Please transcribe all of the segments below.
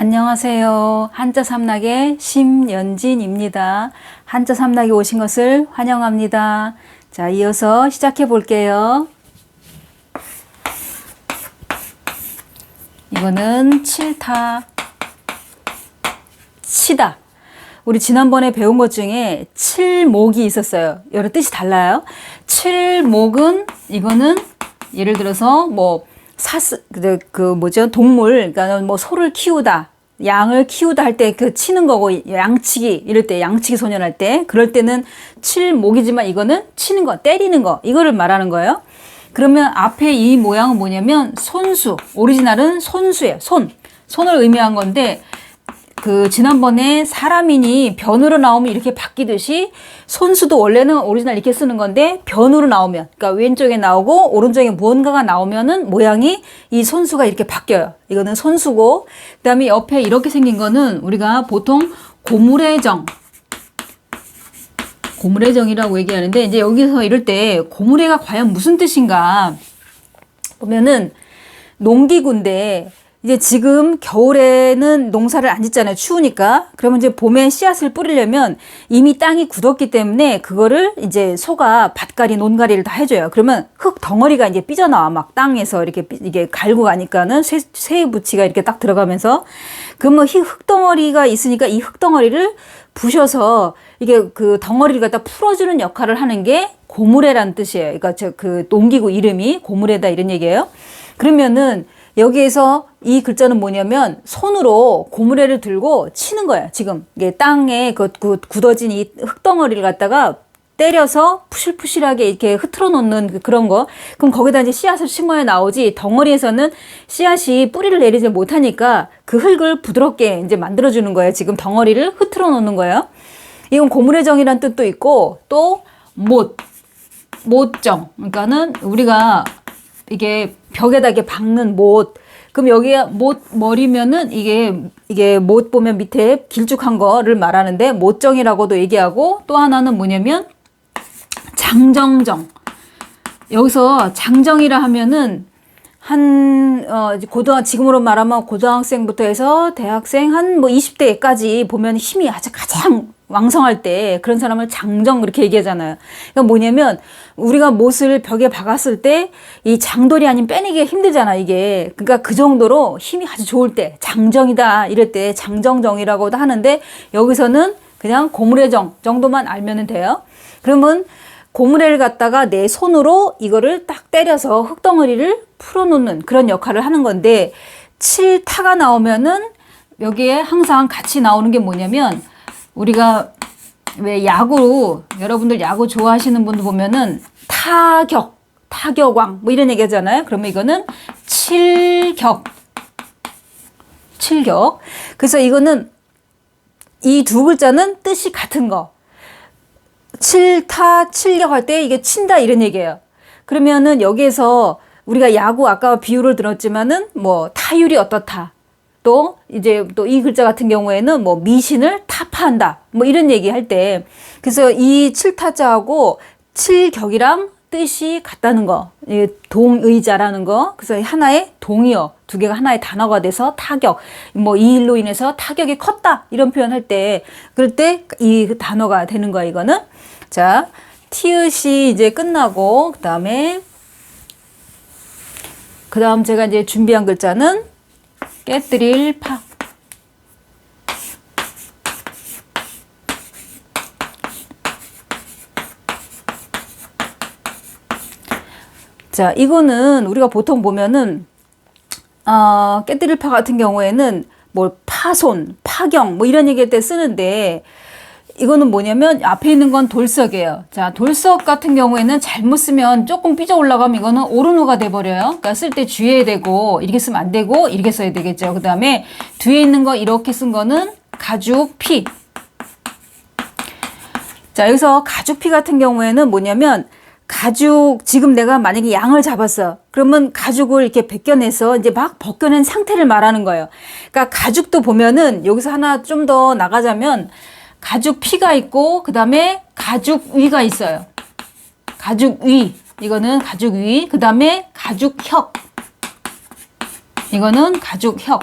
안녕하세요. 한자 삼락의 심연진입니다. 한자 삼락에 오신 것을 환영합니다. 자, 이어서 시작해 볼게요. 이거는 칠타, 치다. 우리 지난번에 배운 것 중에 칠목이 있었어요. 여러 뜻이 달라요. 칠목은 이거는 예를 들어서 뭐 사스 그, 그 뭐죠 동물 그러니까 뭐 소를 키우다 양을 키우다 할 때 그 치는 거고 양치기 이럴 때 양치기 소년 할 때 그럴 때는 칠목이지만 이거는 치는 거 때리는 거 이거를 말하는 거예요. 그러면 앞에 이 모양은 뭐냐면 손수 오리지널은 손수예요. 손 손을 의미한 건데 그 지난번에 사람이니 변으로 나오면 이렇게 바뀌듯이 손수도 원래는 오리지널 이렇게 쓰는 건데 변으로 나오면 그러니까 왼쪽에 나오고 오른쪽에 무언가가 나오면은 모양이 이 손수가 이렇게 바뀌어요. 이거는 손수고 그다음에 옆에 이렇게 생긴 거는 우리가 보통 고물의 정 고물의 정이라고 얘기하는데 이제 여기서 이럴 때 고물의가 과연 무슨 뜻인가 보면은 농기구인데 이제 지금 겨울에는 농사를 안 짓잖아요. 추우니까. 그러면 이제 봄에 씨앗을 뿌리려면 이미 땅이 굳었기 때문에 그거를 이제 소가 밭갈이, 논갈이를 다 해줘요. 그러면 흙 덩어리가 이제 삐져나와. 막 땅에서 이렇게 삐- 이게 갈고 가니까는 쇠, 쇠 부치가 이렇게 딱 들어가면서 그러면 이흙 덩어리가 있으니까 이 흙 덩어리를 부셔서 이게 그 덩어리를 갖다 풀어주는 역할을 하는 게 고무래라는 뜻이에요. 그러니까 저 그 농기구 이름이 고무래다 이런 얘기예요. 그러면은 여기에서 이 글자는 뭐냐면 손으로 고무래를 들고 치는 거야. 지금 이게 땅에 그, 그 굳어진 이 흙덩어리를 갖다가 때려서 푸실푸실하게 이렇게 흐트러 놓는 그- 그런 거. 그럼 거기다 이제 씨앗을 심어야 나오지. 덩어리에서는 씨앗이 뿌리를 내리지 못하니까 그 흙을 부드럽게 이제 만들어주는 거예요. 지금 덩어리를 흐트러 놓는 거예요. 이건 고무래정이란 뜻도 있고 또 못, 못정. 그러니까는 우리가 이게 벽에다 이렇게 박는 못. 그럼 여기에 못 머리면은 이게 이게 못 보면 밑에 길쭉한 거를 말하는데 못정이라고도 얘기하고 또 하나는 뭐냐면 장정정. 여기서 장정이라 하면은 한, 어, 이제 고등, 지금으로 말하면 고등학생부터 해서 대학생 한 뭐 20대까지 보면 힘이 아주 가장 왕성할 때 그런 사람을 장정 그렇게 얘기하잖아요. 그러니까 뭐냐면 우리가 못을 벽에 박았을 때 이 장돌이 아닌 빼내기가 힘들잖아, 이게. 그러니까 그 정도로 힘이 아주 좋을 때 장정이다 이럴 때 장정정이라고도 하는데 여기서는 그냥 고물의 정 정도만 알면 돼요. 그러면 고무래를 갖다가 내 손으로 이거를 딱 때려서 흙덩어리를 풀어놓는 그런 역할을 하는 건데 칠타가 나오면은 여기에 항상 같이 나오는 게 뭐냐면 우리가 왜 야구 여러분들 야구 좋아하시는 분들 보면은 타격 타격왕 뭐 이런 얘기 하잖아요. 그러면 이거는 칠격. 칠격. 그래서 이거는 이 두 글자는 뜻이 같은 거 칠타 칠격 할 때 이게 친다 이런 얘기예요. 그러면은 여기에서 우리가 야구 아까 비유를 들었지만은 뭐 타율이 어떻다. 또 이제 또 이 글자 같은 경우에는 뭐 미신을 타파한다. 뭐 이런 얘기 할 때 그래서 이 칠타자하고 칠격이랑 뜻이 같다는 거. 이 동의자라는 거. 그래서 하나의 동의어 두 개가 하나의 단어가 돼서 타격. 뭐 이 일로 인해서 타격이 컸다. 이런 표현 할 때 그럴 때 이 단어가 되는 거야, 이거는. 자, 티읕이 이제 끝나고 그 다음에 그 다음 제가 이제 준비한 글자는 깨뜨릴 파. 자, 이거는 우리가 보통 보면은 어, 깨뜨릴 파 같은 경우에는 뭐 파손, 파경 뭐 이런 얘기할 때 쓰는데 이거는 뭐냐면 앞에 있는 건 돌석이에요. 자, 돌석 같은 경우에는 잘못 쓰면 조금 삐져 올라가면 이거는 오르노가 돼 버려요. 그러니까 쓸 때 주의해야 되고 이렇게 쓰면 안 되고 이렇게 써야 되겠죠. 그 다음에 뒤에 있는 거 이렇게 쓴 거는 가죽 피. 자, 여기서 가죽 피 같은 경우에는 뭐냐면 가죽 지금 내가 만약에 양을 잡았어. 그러면 가죽을 이렇게 벗겨내서 이제 막 벗겨낸 상태를 말하는 거예요. 그러니까 가죽도 보면은 여기서 하나 좀 더 나가자면 가죽 피가 있고 그 다음에 가죽 위가 있어요. 가죽 위. 이거는 가죽 위. 그 다음에 가죽 혁. 이거는 가죽 혁.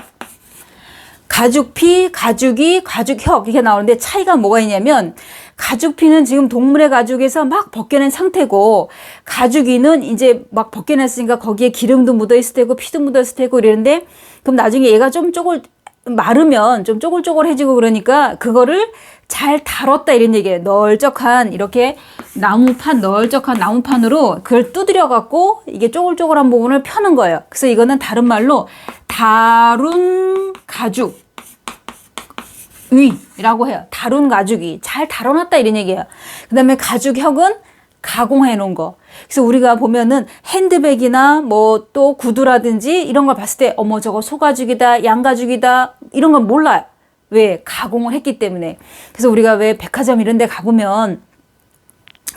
가죽 피, 가죽 이, 가죽 혁 이렇게 나오는데 차이가 뭐가 있냐면 가죽피는 지금 동물의 가죽에서 막 벗겨낸 상태고 가죽이는 이제 막 벗겨냈으니까 거기에 기름도 묻어 있을 테고 피도 묻어 있을 테고 이러는데 그럼 나중에 얘가 좀 쪼글 마르면 좀 쪼글쪼글해지고 그러니까 그거를 잘 다뤘다 이런 얘기예요. 널쩍한 이렇게 나무판 널쩍한 나무판으로 그걸 두드려 갖고 이게 쪼글쪼글한 부분을 펴는 거예요. 그래서 이거는 다른 말로 다룬 가죽 위라고 해요. 다룬 가죽이 잘 다뤄놨다 이런 얘기예요. 그 다음에 가죽혁은 가공해 놓은 거. 그래서 우리가 보면은 핸드백이나 뭐 또 구두라든지 이런 걸 봤을 때 어머 저거 소가죽이다, 양가죽이다 이런 건 몰라요. 왜? 가공을 했기 때문에. 그래서 우리가 왜 백화점 이런 데 가보면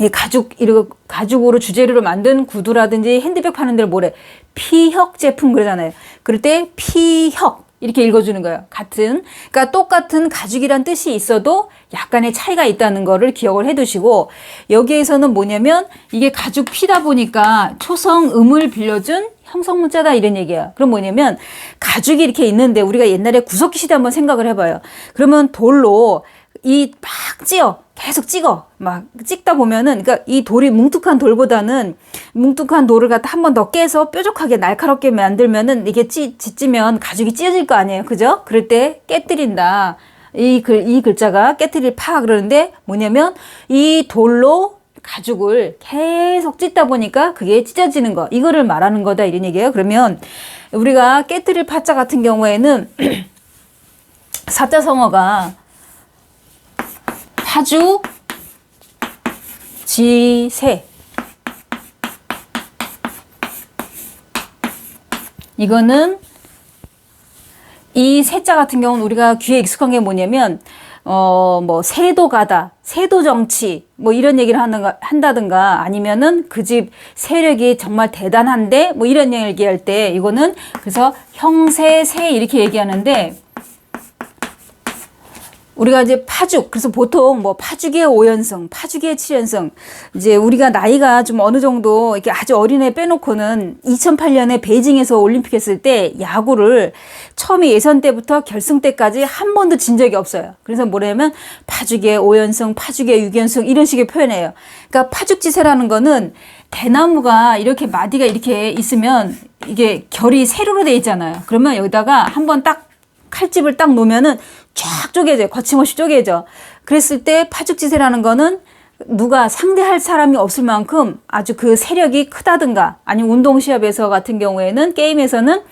이 가죽 이런 가죽으로 주재료로 만든 구두라든지 핸드백 파는 데를 뭐래? 피혁 제품 그러잖아요. 그럴 때 피혁 이렇게 읽어주는 거예요. 같은 그러니까 똑같은 가죽이란 뜻이 있어도 약간의 차이가 있다는 거를 기억을 해두시고 여기에서는 뭐냐면 이게 가죽 피다 보니까 초성 음을 빌려준 형성 문자다 이런 얘기예요. 그럼 뭐냐면 가죽이 이렇게 있는데 우리가 옛날에 구석기 시대 한번 생각을 해봐요. 그러면 돌로 이막 찧어 계속 찍어. 막 찍다 보면은 그러니까 이 돌이 뭉툭한 돌보다는 뭉툭한 돌을 갖다 한 번 더 깨서 뾰족하게 날카롭게 만들면은 이게 찌, 찢으면 가죽이 찢어질 거 아니에요. 그죠? 그럴 때 깨뜨린다. 이 글 이 글자가 깨뜨릴 파. 그러는데 뭐냐면 이 돌로 가죽을 계속 찢다 보니까 그게 찢어지는 거. 이거를 말하는 거다. 이런 얘기예요. 그러면 우리가 깨뜨릴 파자 같은 경우에는 사자성어가 파주, 지세. 이거는 이 세자 같은 경우는 우리가 귀에 익숙한 게 뭐냐면 어 뭐 세도 가다, 세도 정치 뭐 이런 얘기를 하는 한다든가 아니면은 그 집 세력이 정말 대단한데 뭐 이런 얘기할 때 이거는 그래서 형세세 이렇게 얘기하는데 우리가 이제 파죽 그래서 보통 뭐 파죽의 5연승, 파죽의 7연승 이제 우리가 나이가 좀 어느 정도 이렇게 아주 어린애 빼놓고는 2008년에 베이징에서 올림픽 했을 때 야구를 처음에 예선 때부터 결승 때까지 한 번도 진 적이 없어요. 그래서 뭐냐면 파죽의 5연승, 파죽의 6연승 이런 식의 표현해요. 그러니까 파죽지세라는 거는 대나무가 이렇게 마디가 이렇게 있으면 이게 결이 세로로 돼 있잖아요. 그러면 여기다가 한번 딱 칼집을 딱 놓으면은 쫙 쪼개져요. 거침없이 쪼개져. 그랬을 때 파죽지세라는 거는 누가 상대할 사람이 없을 만큼 아주 그 세력이 크다든가 아니면 운동시합에서 같은 경우에는 게임에서는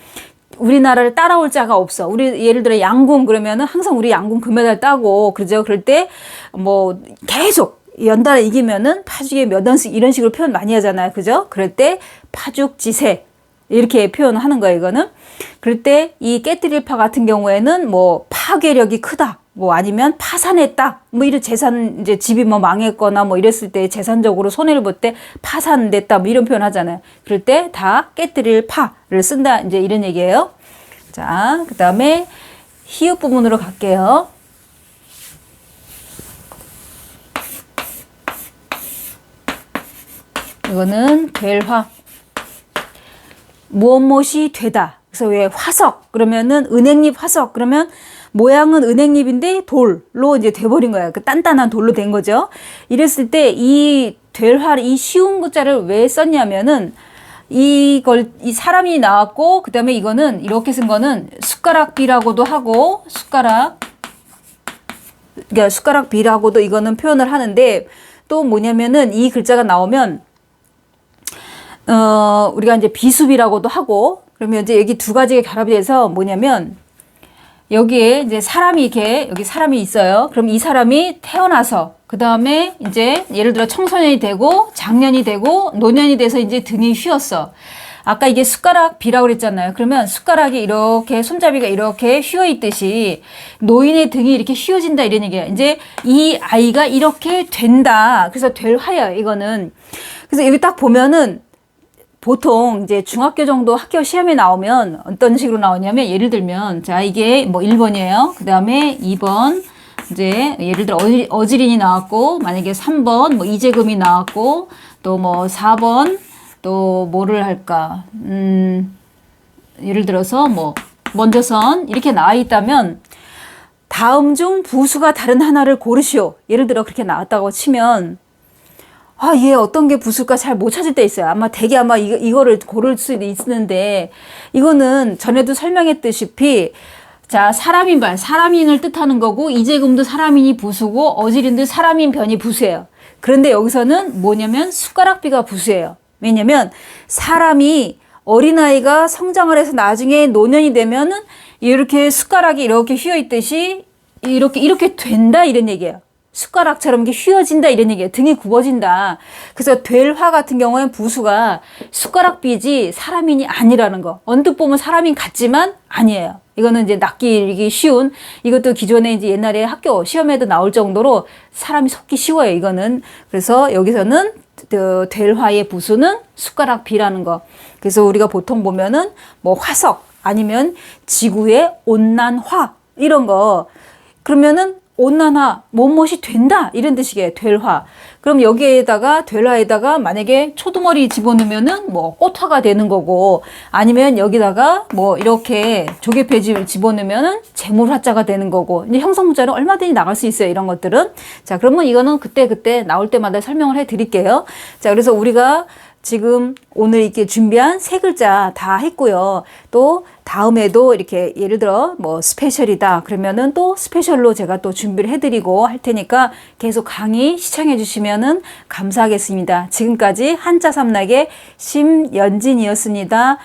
우리나라를 따라올 자가 없어. 우리 예를 들어 양궁 그러면은 항상 우리 양궁 금메달 따고 그러죠. 그럴 때 뭐 계속 연달아 이기면은 파죽에 몇 원씩 이런 식으로 표현 많이 하잖아요. 그죠? 그럴 때 파죽지세 이렇게 표현을 하는 거예요, 이거는. 그럴 때 이 깨뜨릴 파 같은 경우에는 뭐 파괴력이 크다. 뭐 아니면 파산했다. 뭐 이런 재산 이제 집이 뭐 망했거나 뭐 이랬을 때 재산적으로 손해를 볼 때 파산됐다. 뭐 이런 표현 하잖아요. 그럴 때 다 깨뜨릴 파를 쓴다. 이제 이런 얘기예요. 자, 그다음에 히읗 부분으로 갈게요. 이거는 될화 무엇 무엇이 되다. 그래서 왜 화석 그러면은 은행잎 화석 그러면 모양은 은행잎인데 돌로 이제 돼버린 거야. 그 단단한 돌로 된 거죠. 이랬을 때 이 될화 이 쉬운 글자를 왜 썼냐면은 이걸 이 사람이 나왔고 그다음에 이거는 이렇게 쓴 거는 숟가락 비라고도 하고 숟가락 그러니까 숟가락 비라고도 이거는 표현을 하는데 또 뭐냐면은 이 글자가 나오면 어, 우리가 이제 비수비라고도 하고, 그러면 이제 여기 두 가지가 결합이 돼서 뭐냐면, 여기에 이제 사람이 이렇게, 여기 사람이 있어요. 그럼 이 사람이 태어나서, 그 다음에 이제 예를 들어 청소년이 되고, 장년이 되고, 노년이 돼서 이제 등이 휘었어. 아까 이게 숟가락 비라고 그랬잖아요. 그러면 숟가락이 이렇게, 손잡이가 이렇게 휘어 있듯이 노인의 등이 이렇게 휘어진다 이런 얘기예요. 이제 이 아이가 이렇게 된다. 그래서 될 화예요, 이거는. 그래서 여기 딱 보면은 보통 이제 중학교 정도 학교 시험에 나오면 어떤 식으로 나오냐면 예를 들면 자 이게 뭐 1번이에요. 그 다음에 2번 이제 예를 들어 어지린이 나왔고 만약에 3번 뭐 이재금이 나왔고 또 뭐 4번 또 뭐를 할까 음 예를 들어서 뭐 먼저 선 이렇게 나와 있다면 다음 중 부수가 다른 하나를 고르시오. 예를 들어 그렇게 나왔다고 치면 아, 얘 어떤 게 부수일까 잘 못 찾을 때 있어요. 아마 되게 아마 이거, 이거를 고를 수 있는데 이거는 전에도 설명했다시피 자, 사람인 반, 사람인을 뜻하는 거고 이재금도 사람인이 부수고 어지린도 사람인 변이 부수예요. 그런데 여기서는 뭐냐면 숟가락비가 부수예요. 왜냐면 사람이 어린아이가 성장을 해서 나중에 노년이 되면은 이렇게 숟가락이 이렇게 휘어 있듯이 이렇게 이렇게 된다 이런 얘기예요. 숟가락처럼 이렇게 휘어진다 이런 얘기예요. 등이 굽어진다. 그래서 될화 같은 경우에는 부수가 숟가락비지 사람인이 아니라는 거. 언뜻 보면 사람인 같지만 아니에요. 이거는 이제 낚이기 쉬운 이것도 기존에 이제 옛날에 학교 시험에도 나올 정도로 사람이 속기 쉬워요. 이거는 그래서 여기서는 그 될화의 부수는 숟가락 비라는 거. 그래서 우리가 보통 보면은 뭐 화석 아니면 지구의 온난화 이런 거 그러면은 온난화 못못이 된다 이런 뜻이게요 될화. 그럼 여기에다가 될화에다가 만약에 초두머리 집어넣으면은 뭐 꽃화가 되는 거고 아니면 여기다가 뭐 이렇게 조개패지 집어넣으면은 재물화자가 되는 거고 이제 형성문자는 얼마든지 나갈 수 있어요 이런 것들은. 자 그러면 이거는 그때 그때 나올 때마다 설명을 해 드릴게요. 자 그래서 우리가 지금 오늘 이렇게 준비한 세 글자 다 했고요. 또 다음에도 이렇게 예를 들어 뭐 스페셜이다 그러면은 또 스페셜로 제가 또 준비를 해드리고 할 테니까 계속 강의 시청해 주시면은 감사하겠습니다. 지금까지 한자 삼락의 심연진이었습니다.